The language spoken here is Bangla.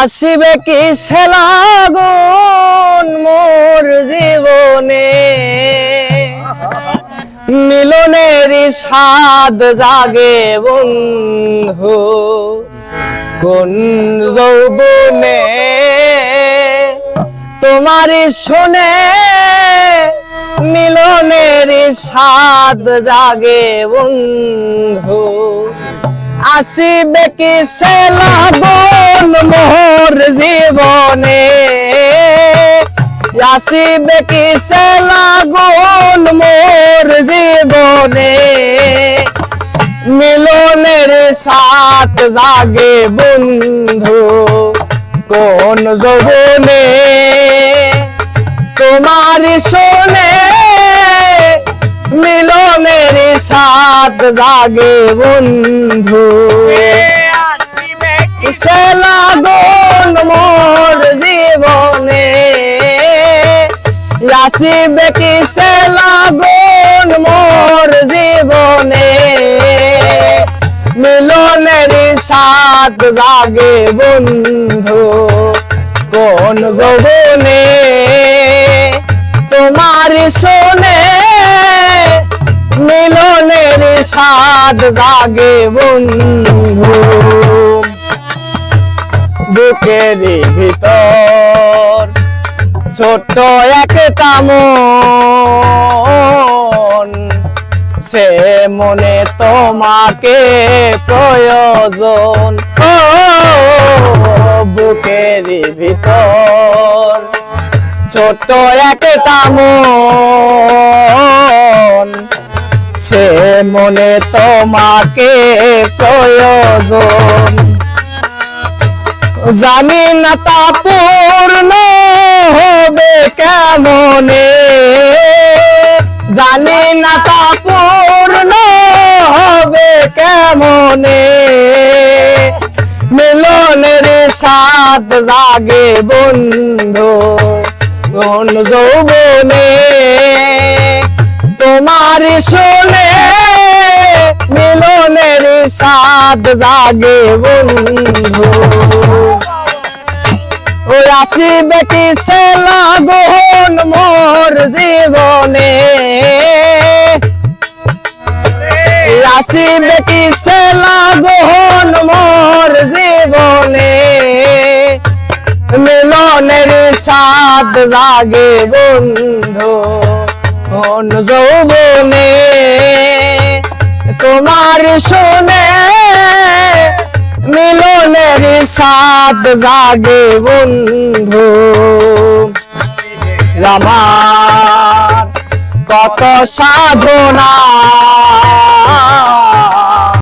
আসিবে কি সেলাগুন মোর জীবনে? মিলনের স্বাদ জাগে বন্ধু, কোন যৌবনে? তোমারই শুনে মিলনের স্বাদ জাগে বন্ধু, আসিবে কি সে লাগুন মোর জীবনে আসিবে কি সে লাগুন মোর জীবনে? মিলনের সাথ জাগে বন্ধু কোন যৌবনে? তোমার শোনে মিলনের সাথ জাগে বন্ধু। সে আসিবে কি সে লাগুন মোর জীবনে। মিলনের সাথ জাগে বন্ধু, কোন যৌবনে? তোমার শোনে, মিলনের সাথ জাগে বন্ধু। বুকের ভিতর ছোট্ট একটা মন সে মনে তোমাকে প্রয়োজন। ও, বুকের ভিতর। ছোট্ট একটা মন সে মনে তোমাকে প্রয়োজন। জানি না তা পূর্ণ হবে কেমনে? জানি না তা পূর্ণ হবে কেমনে? মিলনের সাথ জাগে বন্ধু কোন যৌবনে। তোমার শুনে মিলনের সাথ জাগে বন্ধু ও আসিবে কি সে লাগুন মোর জীবনে। আসিবে কি সে লাগুন মোর জীবনে। মিলনের সাথ জাগে বন্ধু যৌবনে। তোমার শুনে সাথ জাগে বন্ধু। রামার কত সাধনা